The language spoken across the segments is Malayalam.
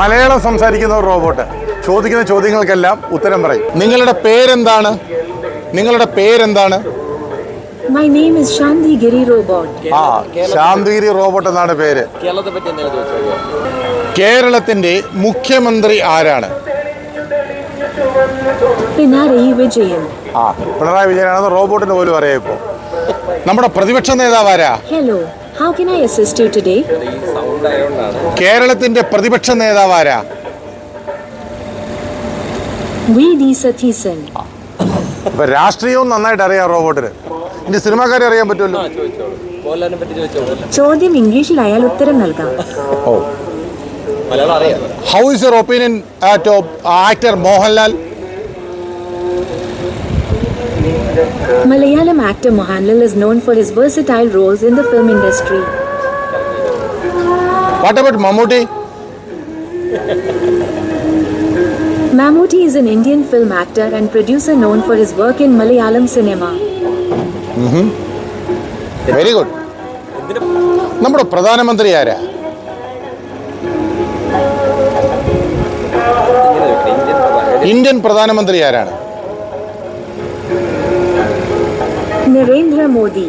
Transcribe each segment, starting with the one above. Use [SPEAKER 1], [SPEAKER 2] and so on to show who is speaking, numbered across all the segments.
[SPEAKER 1] മലയാളം സംസാരിക്കുന്ന ഒരു റോബോട്ട്. ചോദിക്കുന്ന ചോദ്യങ്ങൾക്കെല്ലാം ഉത്തരം പറയും. നിങ്ങളുടെ പേരെന്താണ്? നിങ്ങളുടെ പേരെന്താണ്?
[SPEAKER 2] My name is Shanti Giri Robot.
[SPEAKER 1] ആ ശാന്തിഗിരി റോബോട്ട് എന്നാണ് പേര്.
[SPEAKER 3] കേരളത്തെ പറ്റി എന്തെങ്കിലും ചോദിച്ചോ
[SPEAKER 1] കേരളത്തിന്റെ മുഖ്യമന്ത്രി ആരാണ്?
[SPEAKER 2] Pinarayi വിജയൻ.
[SPEAKER 1] ആ പിണറായി വിജയനാണെന്ന് റോബോട്ടിന് പോലും അറിയാം ഇപ്പോൾ നമ്മുടെ പ്രതിപക്ഷ നേതാവ് ആരാ?
[SPEAKER 2] Hello, how can I assist you today?
[SPEAKER 1] കേരളത്തിന്റെ പ്രതിപക്ഷ
[SPEAKER 2] നേതാവാരാ.
[SPEAKER 1] ഇപ്പൊ രാഷ്ട്രീയവും നന്നായിട്ട് അറിയാം റോബോട്ടിന്. ഇനി സിനിമാക്കാരെ അറിയാൻ പറ്റുമല്ലോ?
[SPEAKER 2] ചോദ്യം ഇംഗ്ലീഷിലായാൽ ഉത്തരം നൽകാം.
[SPEAKER 1] ഓ.
[SPEAKER 3] മലയാളം അറിയാം.
[SPEAKER 1] How is your opinion at actor Mohanlal?
[SPEAKER 2] Malayalam actor Mohanlal is known for his versatile roles in the film industry.
[SPEAKER 1] What about Mammootty
[SPEAKER 2] Mammootty is an Indian film actor and producer known for his work in Malayalam cinema.
[SPEAKER 1] Very good നമ്മുടെ പ്രധാനമന്ത്രി ആരാ
[SPEAKER 3] ഇന്ത്യൻ
[SPEAKER 1] പ്രധാനമന്ത്രി ആരാണ്
[SPEAKER 2] Narendra Modi.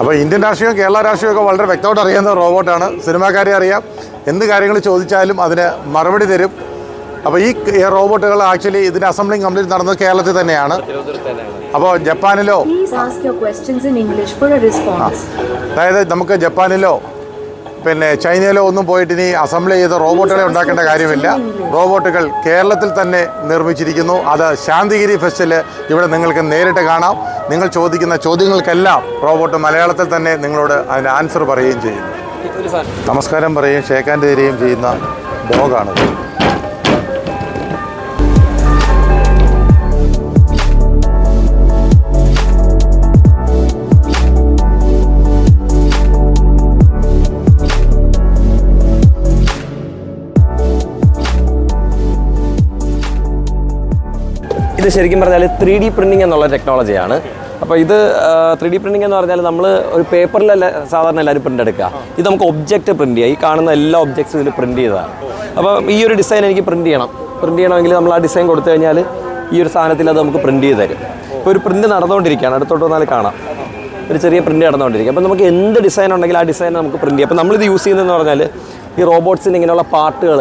[SPEAKER 1] അപ്പോൾ ഇന്ത്യൻ രാഷ്ട്രീയവും കേരള ഒക്കെ വളരെ വ്യക്തമായിട്ട് അറിയാവുന്ന റോബോട്ടാണ്. സിനിമാക്കാരെ അറിയാം. എന്ത് കാര്യങ്ങൾ ചോദിച്ചാലും അതിന് മറുപടി തരും. അപ്പോൾ ഈ റോബോട്ടുകൾ ആക്ച്വലി ഇതിന്റെ അസംബ്ലിംഗ് കംപ്ലീറ്റ് നടന്നത് കേരളത്തിൽ തന്നെയാണ്. അപ്പോൾ ജപ്പാനിലോ. അതായത് നമുക്ക് ജപ്പാനിലോ പിന്നെ ചൈനയിലോ ഒന്നും പോയിട്ട് ഇനി അസംബ്ലി ചെയ്ത റോബോട്ടുകളെ ഉണ്ടാക്കേണ്ട കാര്യമില്ല. റോബോട്ടുകൾ കേരളത്തിൽ തന്നെ നിർമ്മിച്ചിരിക്കുന്നു. അത് ശാന്തിഗിരി ഫെസ്റ്റിൽ ഇവിടെ നിങ്ങൾക്ക് നേരിട്ട് കാണാം. നിങ്ങൾ ചോദിക്കുന്ന ചോദ്യങ്ങൾക്കെല്ലാം റോബോട്ട് മലയാളത്തിൽ തന്നെ നിങ്ങളോട് അതിന്റെ ആൻസർ പറയുകയും ചെയ്യുന്നു. നമസ്കാരം പറയുകയും ഷേക്കാന്റെ തരികയും ചെയ്യുന്ന ബോഗാണ്
[SPEAKER 3] ഇത്. ശരിക്കും പറഞ്ഞാൽ ത്രീ ഡി പ്രിന്റിംഗ് എന്നുള്ള ടെക്നോളജിയാണ്. അപ്പോൾ ഇത് ത്രീ ഡി പ്രിന്റിംഗ് എന്ന് പറഞ്ഞാൽ നമ്മൾ ഒരു പേപ്പറിലല്ല സാധാരണ എല്ലാവരും പ്രിന്റ് എടുക്കുക ഇത് നമുക്ക് ഒബ്ജക്റ്റ് പ്രിന്റ് ചെയ്യുക ഈ കാണുന്ന എല്ലാ ഒബ്ജക്ട്സും ഇതിൽ പ്രിന്റ് ചെയ്തതാണ്. അപ്പോൾ ഈ ഒരു ഡിസൈൻ എനിക്ക് പ്രിന്റ് ചെയ്യണം. പ്രിന്റ് ചെയ്യണമെങ്കിൽ നമ്മൾ ആ ഡിസൈൻ കൊടുത്തു കഴിഞ്ഞാൽ ഈ ഒരു സാധനത്തിൽ അത് നമുക്ക് പ്രിന്റ് ചെയ്ത് തരും. ഇപ്പോൾ ഒരു പ്രിന്റ് നടന്നുകൊണ്ടിരിക്കുകയാണ് അടുത്തോട്ട് വന്നാൽ കാണാം. ഒരു ചെറിയ പ്രിന്റ് നടന്നുകൊണ്ടിരിക്കും അപ്പോൾ നമുക്ക് എന്ത് ഡിസൈൻ ഉണ്ടെങ്കിൽ ആ ഡിസൈൻ നമുക്ക് പ്രിന്റ് ചെയ്യാം. അപ്പോൾ നമ്മളിത് യൂസ് ചെയ്യുന്നതെന്ന് പറഞ്ഞാൽ ഈ റോബോട്ട്സിന് ഇങ്ങനെയുള്ള പാർട്ടുകൾ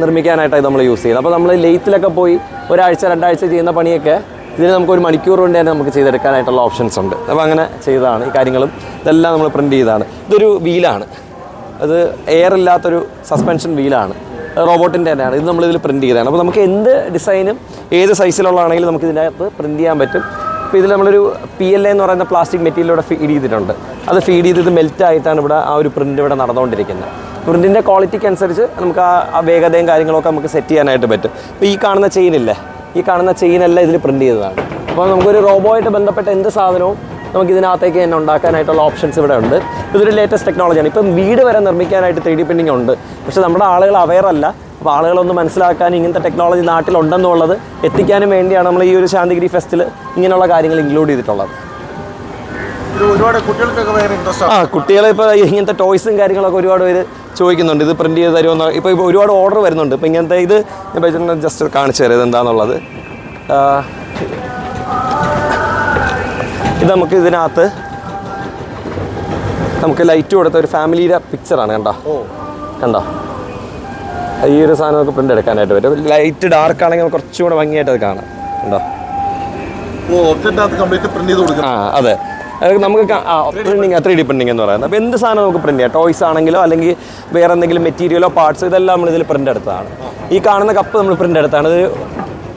[SPEAKER 3] നിർമ്മിക്കാനായിട്ടാണ് നമ്മൾ യൂസ് ചെയ്യുന്നത്. അപ്പോൾ നമ്മൾ ലെയ്ത്തിലൊക്കെ പോയി ഒരാഴ്ച രണ്ടാഴ്ച ചെയ്യുന്ന പണിയൊക്കെ ഇതിന് നമുക്ക് ഒരു മണിക്കൂർ കൊണ്ട് തന്നെ നമുക്ക് ചെയ്തെടുക്കാനായിട്ടുള്ള ഓപ്ഷൻസ് ഉണ്ട്. അപ്പോൾ അങ്ങനെ ചെയ്തതാണ് ഈ കാര്യങ്ങളും. ഇതെല്ലാം നമ്മൾ പ്രിന്റ് ചെയ്തതാണ്. ഇതൊരു വീലാണ് അത് എയർ ഇല്ലാത്തൊരു സസ്പെൻഷൻ വീലാണ് റോബോട്ടിന്റെ തന്നെയാണ്. ഇത് നമ്മളിതിൽ പ്രിന്റ് ചെയ്തതാണ്. അപ്പോൾ നമുക്ക് എന്ത് ഡിസൈനും ഏത് സൈസിലുള്ളതാണെങ്കിലും നമുക്ക് ഇതിനകത്ത് പ്രിന്റ് ചെയ്യാൻ പറ്റും. അപ്പോൾ ഇതിൽ നമ്മളൊരു പി എൽ എ എന്ന് പറയുന്ന പ്ലാസ്റ്റിക് മെറ്റീരിയലൂടെ ഫീഡ് ചെയ്തിട്ടുണ്ട്. അത് ഫീഡ് ചെയ്ത് മെൽറ്റ് ആയിട്ടാണ് ഇവിടെ ആ ഒരു പ്രിന്റ് ഇവിടെ നടന്നുകൊണ്ടിരിക്കുന്നത്. പ്രിന്റിന്റെ ക്വാളിറ്റിക്ക് അനുസരിച്ച് നമുക്ക് ആ വേഗതയും കാര്യങ്ങളൊക്കെ നമുക്ക് സെറ്റ് ചെയ്യാനായിട്ട് പറ്റും. ഇപ്പോൾ ഈ കാണുന്ന ചെയിനില്ലേ ഈ കാണുന്ന ചെയിനെല്ലാം ഇതിൽ പ്രിന്റ് ചെയ്തതാണ്. അപ്പോൾ നമുക്കൊരു റോബോയായിട്ട് ബന്ധപ്പെട്ട എന്ത് സാധനവും നമുക്ക് ഇതിനകത്തേക്ക് തന്നെ ഉണ്ടാക്കാനായിട്ടുള്ള ഓപ്ഷൻസ് ഇവിടെ ഉണ്ട്. ഇതൊരു ലേറ്റസ്റ്റ് ടെക്നോളജിയാണ് ഇപ്പം വീട് വരെ നിർമ്മിക്കാനായിട്ട് ത്രീ ഡി പ്രിന്റിംഗ് ഉണ്ട്. പക്ഷേ നമ്മുടെ ആളുകൾ അവെയർ അല്ല. അപ്പോൾ ആളുകളൊന്ന് മനസ്സിലാക്കാൻ ഇങ്ങനത്തെ ടെക്നോളജി നാട്ടിലുണ്ടെന്നുള്ളത് എത്തിക്കാനും വേണ്ടിയാണ് നമ്മൾ ഈ ഒരു ശാന്തിഗിരി ഫെസ്റ്റിൽ ഇങ്ങനെയുള്ള കാര്യങ്ങൾ ഇൻക്ലൂഡ് ചെയ്തിട്ടുള്ളത്. ആ കുട്ടികളെ ഇപ്പോൾ ഇങ്ങനത്തെ ടോയ്സും കാര്യങ്ങളൊക്കെ ഒരുപാട് പേര് ചോദിക്കുന്നുണ്ട് ഇത് പ്രിന്റ് ചെയ്ത് തരുമെന്ന് ഇപ്പോൾ ഇപ്പോൾ ഒരുപാട് ഓർഡർ വരുന്നുണ്ട്. ഇപ്പോൾ ഇങ്ങനത്തെ ഇത് ഞാൻ ജസ്റ്റ് കാണിച്ചു തരാം ഇതെന്താണെന്നുള്ളത് ഇത് നമുക്ക് ഇതിനകത്ത് നമുക്ക് ലൈറ്റ് കൊടുത്ത ഒരു ഫാമിലിയുടെ പിക്ചറാണ് കണ്ടോ? കണ്ടോ? ഈ ഒരു സാധനം നമുക്ക് പ്രിന്റ് എടുക്കാനായിട്ട് പറ്റും. ലൈറ്റ് ഡാർക്ക് ആണെങ്കിൽ നമുക്ക് കുറച്ചും കൂടെ ഭംഗിയായിട്ട് അത് കാണാം. കണ്ടോ? ആ അത്. നമുക്ക് പ്രിന്റിങ് ത്രീ ഡി പ്രിന്റിംഗ് എന്ന് പറയുന്നത്. അപ്പോൾ എന്ത് സാധനം നമുക്ക് പ്രിന്റ് ചെയ്യാം? ടോയ്സ് ആണെങ്കിലോ അല്ലെങ്കിൽ വേറെ എന്തെങ്കിലും മെറ്റീരിയലോ പാർട്സ് ഇതെല്ലാം നമ്മൾ ഇതിൽ പ്രിന്റ് എടുത്തതാണ്. ഈ കാണുന്ന കപ്പ് നമ്മൾ പ്രിന്റ് എടുത്താണ്. ഇത്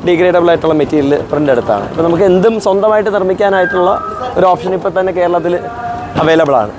[SPEAKER 3] ഡിഗ്രേഡബിൾ ആയിട്ടുള്ള മെറ്റീരിയൽ പ്രിന്റ് എടുത്താണ്. അപ്പോൾ നമുക്ക് എന്തും സ്വന്തമായിട്ട് നിർമ്മിക്കാനായിട്ടുള്ള ഒരു ഓപ്ഷൻ ഇപ്പോൾ തന്നെ കേരളത്തിൽ അവൈലബിൾ ആണ്.